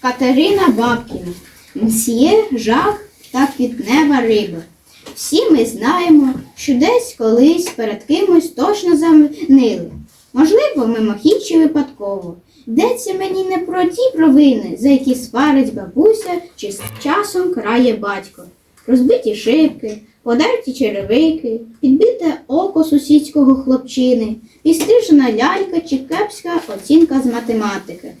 Катерина Бабкіна, мсьє жах та квітнева риба. Всі ми знаємо, що десь колись перед кимось точно замінили. Можливо, мимохідь чи випадково. Йдеться мені не про ті провини, за які сварить бабуся чи з часом крає батько. Розбиті шибки, подерті черевики, підбите око сусідського хлопчини, підстрижена лялька чи кепська оцінка з математики.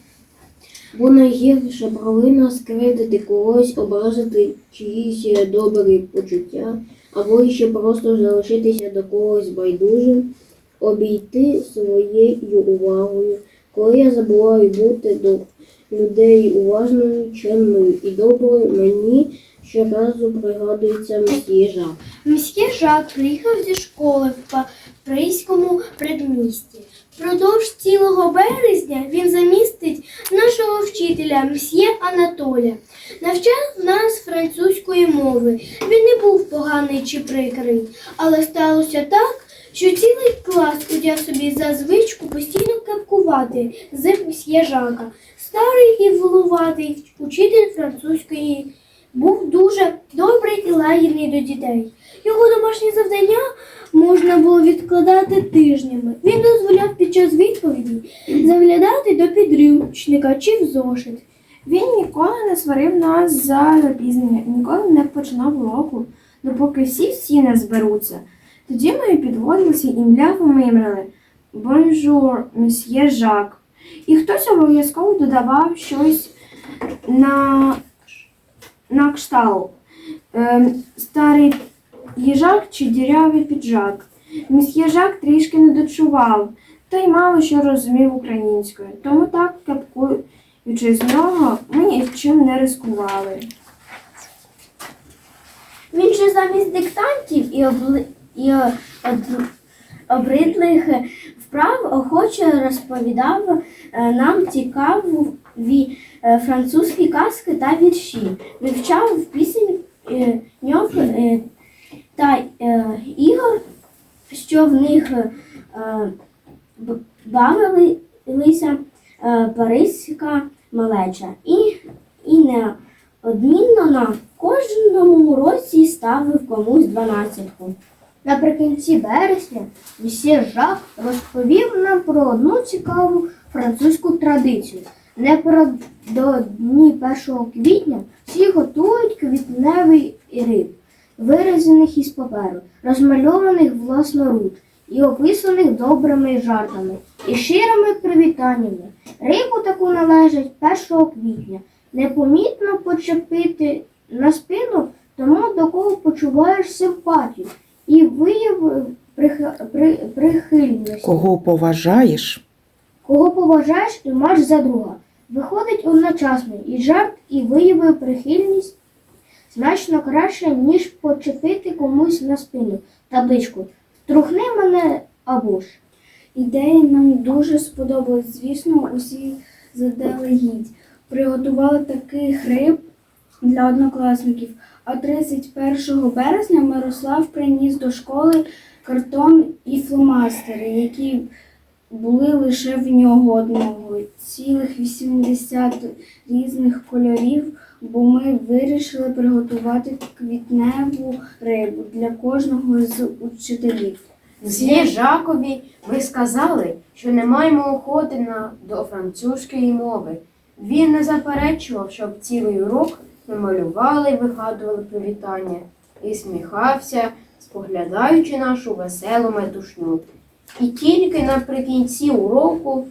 Бо найгірша провина скривдити когось, образити чиїсь добрі почуття, або ще просто залишитися до когось байдужим, обійти своєю увагою. Коли я забуваю бути до людей уважною, чемною і доброю, мені щоразу пригадується мсьє жах. Міський Жак приїхав зі школи в Паризькому предмісті. Впродовж цілого березня він замістить нашого вчителя мсьє Анатоля. Навчав нас французької мови. Він не був поганий чи прикрий, але сталося так, що цілий клас узяв собі за звичку постійно капкувати з мсьє Жака. Старий і волуватий учитель французької був дуже добрий і лагідний до дітей. Його домашні завдання можна було відкладати тижнями. Він дозволяв під час відповіді заглядати до підручника чи в зошит. Він ніколи не сварив нас за запізнення, ніколи не починав уроку, допоки всі всі не зберуться. Тоді ми підводилися і мляво мимрили Бонжур, месьє Жак. І хтось обов'язково додавав щось на, на кшталт. Ем, старий їжак чи дірявий піджак. Месьє Жак трішки не дочував, та й мало що розумів українською. Тому так капкуючи з нього, ми нічим не рискували. Він же замість диктантів і, обли... і е, од- обридлих вправ охоче розповідав е, нам цікаві е, французькі казки та вірші, вивчав пісень е, е, та ігор, що в них бавилися паризька малеча. І, і неодмінно на кожному уроці ставив комусь дванадцятку. Наприкінці березня місьє Жак розповів нам про одну цікаву французьку традицію. Напередодні 1 квітня всі готують квітневий риб, вирізаних із паперу, розмальованих власноруч і описаних добрими жартами і щирими привітаннями. Рибу таку належить 1 квітня. Непомітно почепити на спину тому, до кого почуваєш симпатію і виявив прих- при- прихильність. Кого поважаєш? Кого поважаєш і маєш за друга. Виходить одночасно і жарт, і виявив прихильність значно краще, ніж почепити комусь на спину табличку. Трухни мене або ж. Ідея нам дуже сподобалась. Звісно, усі заделегідь. Приготували таких риб для однокласників. А 31 березня Мирослав приніс до школи картон і фломастери, які були лише в нього одного. Цілих 80 різних кольорів, бо ми вирішили приготувати квітневу рибу для кожного з учителів. Мсьє Жакові ми сказали, що не маємо охоти на, до французької мови. Він не заперечував, щоб цілий урок ми малювали вигадували привітання і сміхався, споглядаючи нашу веселу метушню. І тільки наприкінці уроку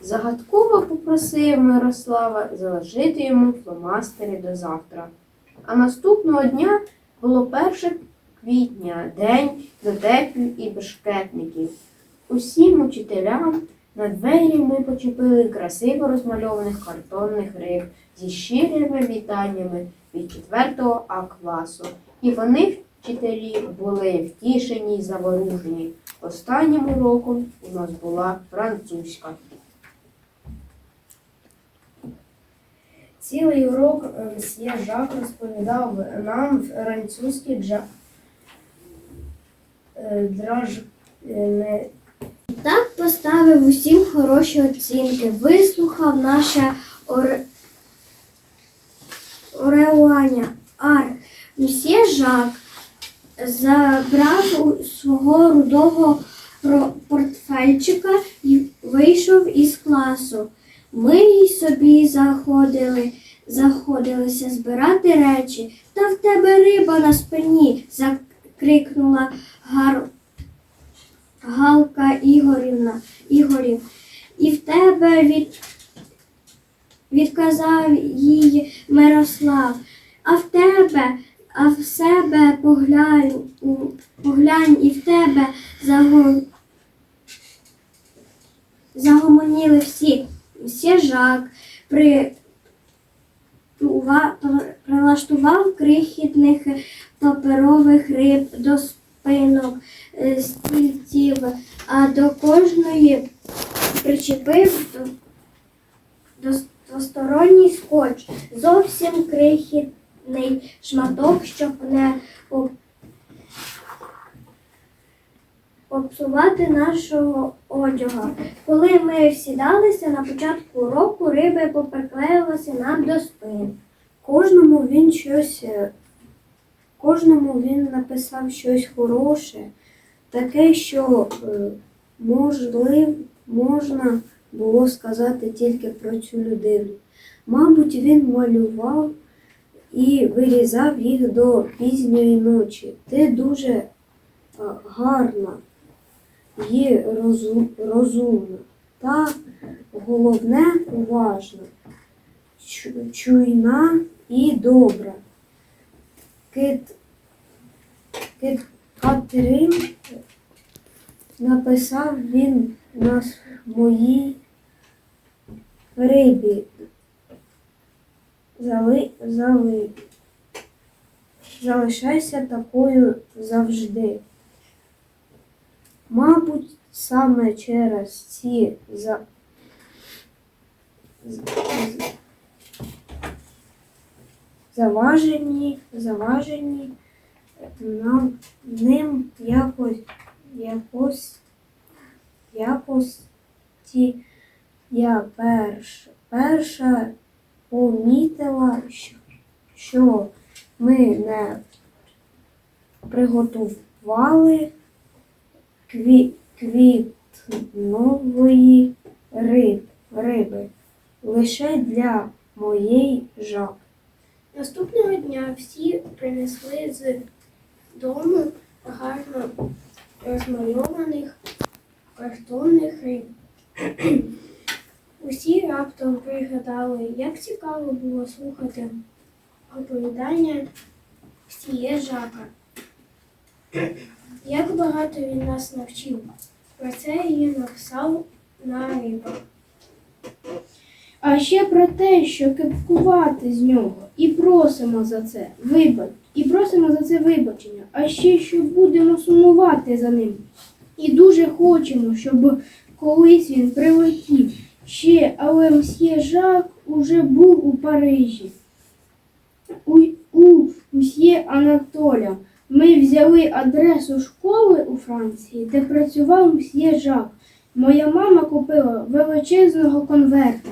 загадково попросив Мирослава залишити йому фломастери до завтра. А наступного дня було 1 квітня, день дотепів і бешкетників. Усім учителям на двері ми почепили красиво розмальованих картонних риб зі щирими вітаннями від 4 А класу. І вони, вчителі, були втішені й заворужені. Останнім уроком у нас була французька. Цілий урок е, мсьє Жак розповідав нам французькі джа... е, драж... так поставив усім хороші оцінки, вислухав наше оре... ореювання. Ар. Мсьє Жак забрав у свого рудого портфельчика і вийшов із класу. Ми й собі заходили, заходилися збирати речі. Та в тебе риба на спині, закрикнула гар... Галка Ігорівна. Ігорів. І в тебе від... відказав їй Мирослав. А в тебе, а в себе поглянь, поглянь і в тебе загон... загомоніли всі. Всі жак при... прилаштував крихітних паперових риб до спинок е, стільців, а до кожної причепив двосторонній скотч, зовсім крихітний шматок, щоб не поп- попсувати нашого одягу. Коли ми сідалися на початку року, риби поприклеювалися нам до спин. Кожному він щось, е, кожному він написав щось хороше, таке, що е, можлив, можна було сказати тільки про цю людину. Мабуть, він малював і вирізав їх до пізньої ночі. Ти дуже е, гарна і розумна, та головне уважна чуйна і добра. Кит, кит Катерин написав він на моїй рибі. Зали, зали, залишайся такою завжди. Мабуть, саме через ці за, заважені, заважені нам ним якось якось якось ті я перш, перша помітила, що, ми не приготували кві, квітнової риб, риби лише для моєї жаб. Наступного дня всі принесли з дому гарно розмальованих картонних риб. Усі раптом пригадали, як цікаво було слухати оповідання всіє жака. Як багато він нас навчив. Про це її написав на рибах. А ще про те, що кепкувати з нього, і просимо за це вибач, і просимо за це вибачення, а ще що будемо сумувати за ним. І дуже хочемо, щоб колись він прилетів. Ще, але мсьє Жак уже був у Парижі. У, у мсьє Анатоля ми взяли адресу школи у Франції, де працював мсьє Жак. Моя мама купила величезного конверта.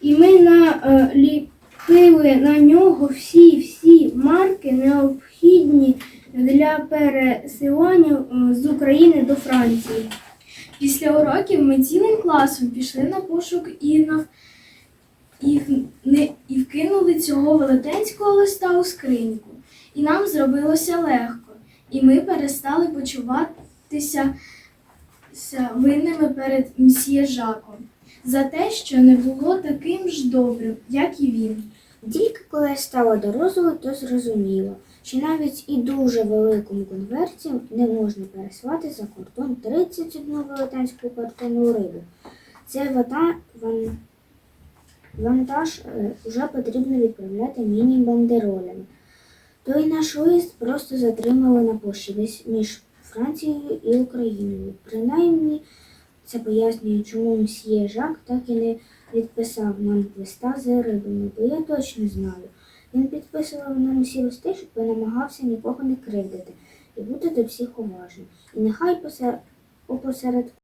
І ми наліпили на нього всі-всі марки, необхідні для пересилання е, з України до Франції. Після уроків ми цілим класом пішли на пошук і, і, і вкинули цього велетенського листа у скриньку. І нам зробилося легко, і ми перестали почуватися ся винними перед мсьє Жаком за те, що не було таким ж добрим, як і він. Тільки коли я стала дорослою, то зрозуміла, що навіть і дуже великому конверті не можна пересилати за кордон 31 велетенську картонну рибу. Цей вата, ван, вантаж е, вже потрібно відправляти міні-бандеролями. Той наш лист просто затримали на пошті десь між Францією і Україною. Принаймні, це пояснює, чому мсьє Жак так і не відписав нам листа з рибами, бо я точно знаю. Він підписував нам усі листи, щоб намагався нікого не кривдити і бути до всіх уважним. І нехай посер... опосередковано